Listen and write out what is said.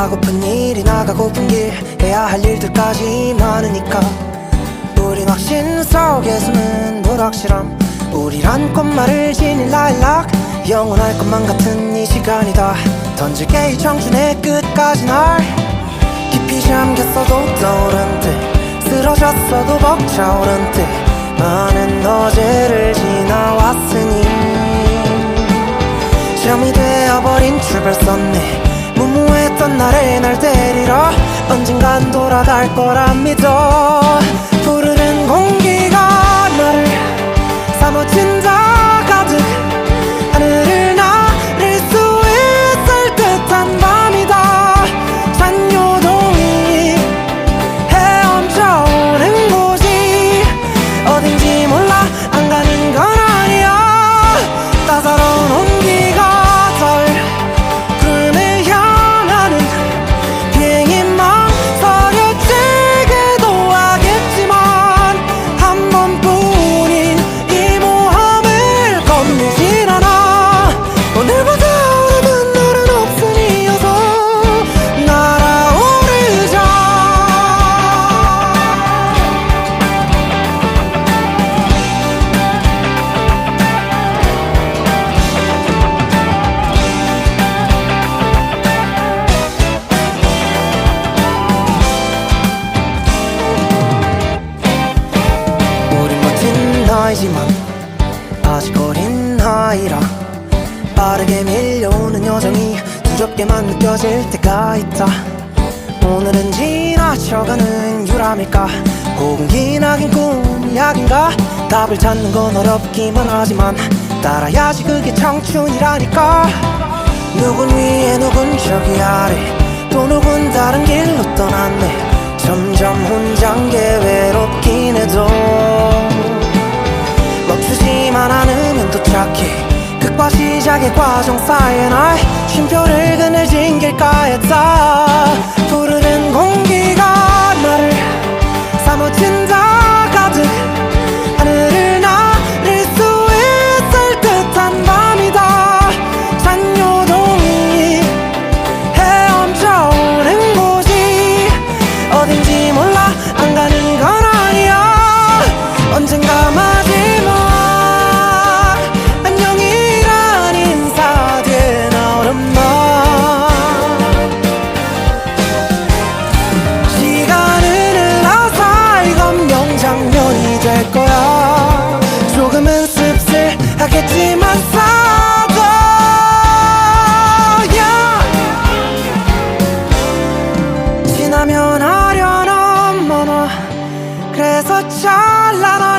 하고픈 일이 나가고픈 길 해야 할 일들까지 많으니까 우린 확신 속에 숨은 불확실함. 우리란 꽃말을 지닌 라일락 영원할 것만 같은 이 시간이다. 던질게 이 청춘의 끝까지 날. 깊이 잠겼어도 떠오른 듯 쓰러졌어도 벅차오른 듯 많은 어제를 지나 언젠간 돌아갈 거라 믿어. 푸르른 공기가 나를 사무친 나이지만 아직 어린 아이라 빠르게 밀려오는 여정이 두렵게만 느껴질 때가 있다. 오늘은 지나쳐가는 유람일까? 혹은 기나긴 꿈이 약인가? 답을 찾는 건 어렵기만 하지만 따라야지 그게 청춘이라니까. 누군 위에 누군 저기 아래 또 누군 다른 길로 떠났네. 점점 혼잔 게 외롭긴 해도 과정 사이에 날 쉼표를 그늘진 그래서 찬란한